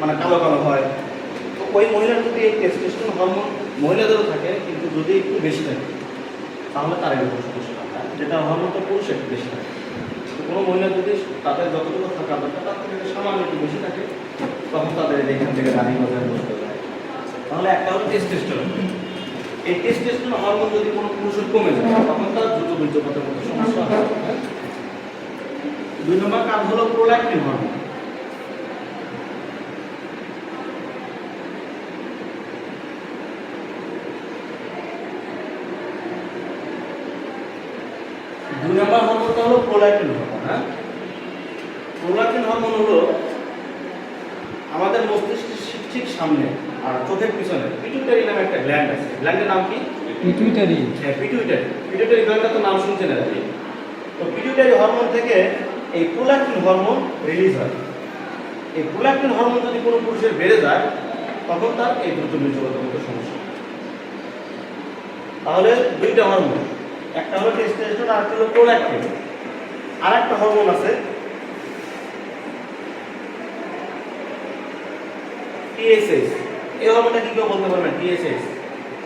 মানে কালো কালো হয়। তো ওই মহিলার যদি এই টেস্টোস্টেরন হরমোন মহিলাদেরও থাকে, কিন্তু যদি একটু বেশি থাকে, তাহলে তার এরকম সমস্যা হয়। যেটা হরমোনটা পুরুষের একটু বেশি থাকে তো কোনো মহিলা যদি তাদের যতটুকু থাকা দরকার, তার থেকে সামান্য একটু বেশি থাকে, তখন তাদের এখান থেকে দাঁড়িয়ে বাজারে বসতে যায় তাহলে একটা হলো টেস্টোস্টেরন এই টেস্টোস্টেরন হরমোন যদি কোনো পুরুষের কমে যায়, তখন তার দ্রুত বীর্যপাতের মতো সমস্যা হয়। হ্যাঁ? দুই নম্বর কাজ হলো প্রোল্যাক্টিন হরমোন দুই নম্বর হরমোনটা হলো প্রোল্যাক্টিন হরমোন হ্যাঁ? প্রোল্যাক্টিন হরমোন হলো আমাদের মস্তিষ্কের ঠিক- সামনে আর চোখের পিছনে পিটুইটারি নামে একটা গ্ল্যান্ড আছে। গ্ল্যান্ডের নাম কি? পিটুইটারি হ্যাঁ পিটুইটারি পিটুইটারি গ্ল্যান্ডটা তো নাম শুনছেন আর কি তো পিটুইটারি হরমোন থেকে এই প্রোল্যাক্টিন হরমোন রিলিজ হয়। এই প্রোল্যাক্টিন হরমোন যদি কোনো পুরুষের বেড়ে যায় তখন তার এই দ্রুত বীর্যপাতের মতো সমস্যা। তাহলে দুইটা হরমোন একটা হলো টেস্টোস্টেরন আর একটা হলো প্রোল্যাক্টিন আর একটা হরমোন আছে। টিএসএস এই হরমোনটা কি কেউ বলতে পারবেন TSS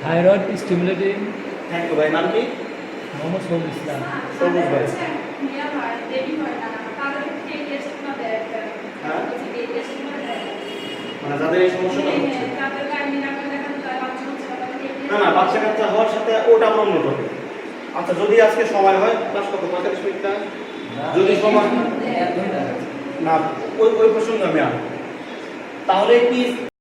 thyroid stimulating thank you ভাই। নাম কি? মোহাম্মদ সবুজ ইসলাম। সবুজ ভাই। হ্যাঁ? মানে যাদের এই সমস্যাটা হচ্ছে। না না বাচ্চা কাচ্চা হওয়ার সাথে ওটা আমরা অন্য টপিক আচ্ছা যদি আজকে সময় হয়, ক্লাস কত? পঁয়তাল্লিশ মিনিট যদি সময় না, ওই ওই প্রসঙ্গে আমি তাহলে কি